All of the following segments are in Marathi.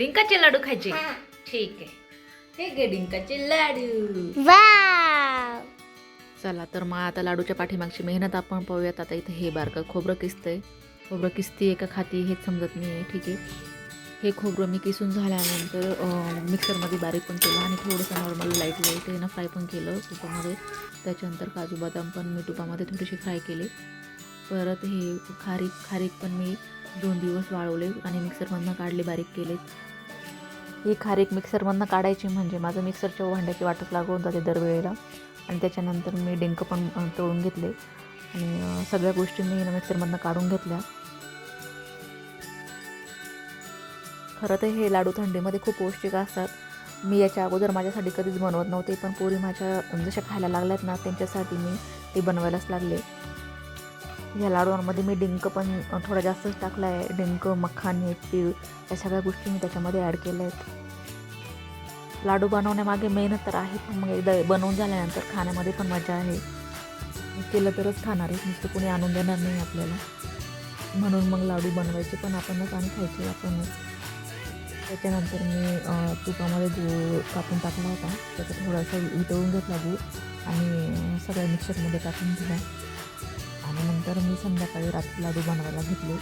डिंकाचे लाडू खायचे? ठीक आहे. हे घे डिंकाचे लाडू. वाव. चला तर मग आता लाडूच्या पाठीमागची मेहनत आपण पाहूयात. आता इथे हे बारकं खोबरं किसतंय. खोबरं किसती आहे का खाती हेच समजत नाही आहे ठीक आहे. हे खोबरं मी किसून झाल्यानंतर मिक्सरमध्ये बारीक पण केलं आणि थोडंसं नॉर्मल लाइट लाइट ना फ्राय पण केलं तुपामध्ये त्याच्यानंतर काजू बदाम पण मी तुपामध्ये थोडीशी फ्राय केले. परत हे खारीक खारीक पण मी दोन दिवस वाळवले आणि मिक्सरमधनं काढले बारीक केले ही खारीक मिक्सरमधनं काढायची म्हणजे माझं मिक्सरच्या भांड्याची वाटच लागून जाते दरवेळेला. आणि त्याच्यानंतर मी डिंक पण तळून घेतले. आणि सगळ्या गोष्टी मी मिक्सरमधनं काढून घेतल्या. खरं तर हे लाडू थंडीमध्ये खूप पौष्टिक असतात. मी याच्या अगोदर माझ्यासाठी कधीच बनवत नव्हते पण पोरी माझ्या जशा खायला लागल्यात ना त्यांच्यासाठी मी ते बनवायलाच लागले. या लाडूंमध्ये मी डिंक पण थोडा जास्तच टाकला आहे डिंक मखाने तीळ या सगळ्या गोष्टी मी त्याच्यामध्ये ॲड केल्या आहेत. लाडू बनवण्यामागे मेहनत तर आहे पण मग एकदा बनवून झाल्यानंतर खाण्यामध्ये पण मजा आहे. केलं तरच खाणार आहे नुसतं कोणी आणून देणार नाही आपल्याला. म्हणून मग लाडू बनवायचे पण आपणच आणि खायचे आपणच. त्याच्यानंतर मी तुपामध्ये गूळ कापून टाकला होता. त्याचा थोडासा वितळून घेतला गूळ आणि सगळ्या मिक्सरमध्ये टाकून दिला. आणि नंतर मी संध्याकाळी रात्री लाडू बनवायला घेतले.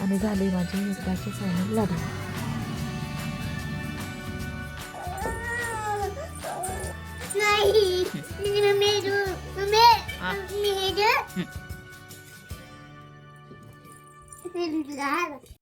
आणि झाले माझे एकदाचे फायनल लाडू. नाही मेरू. मेरू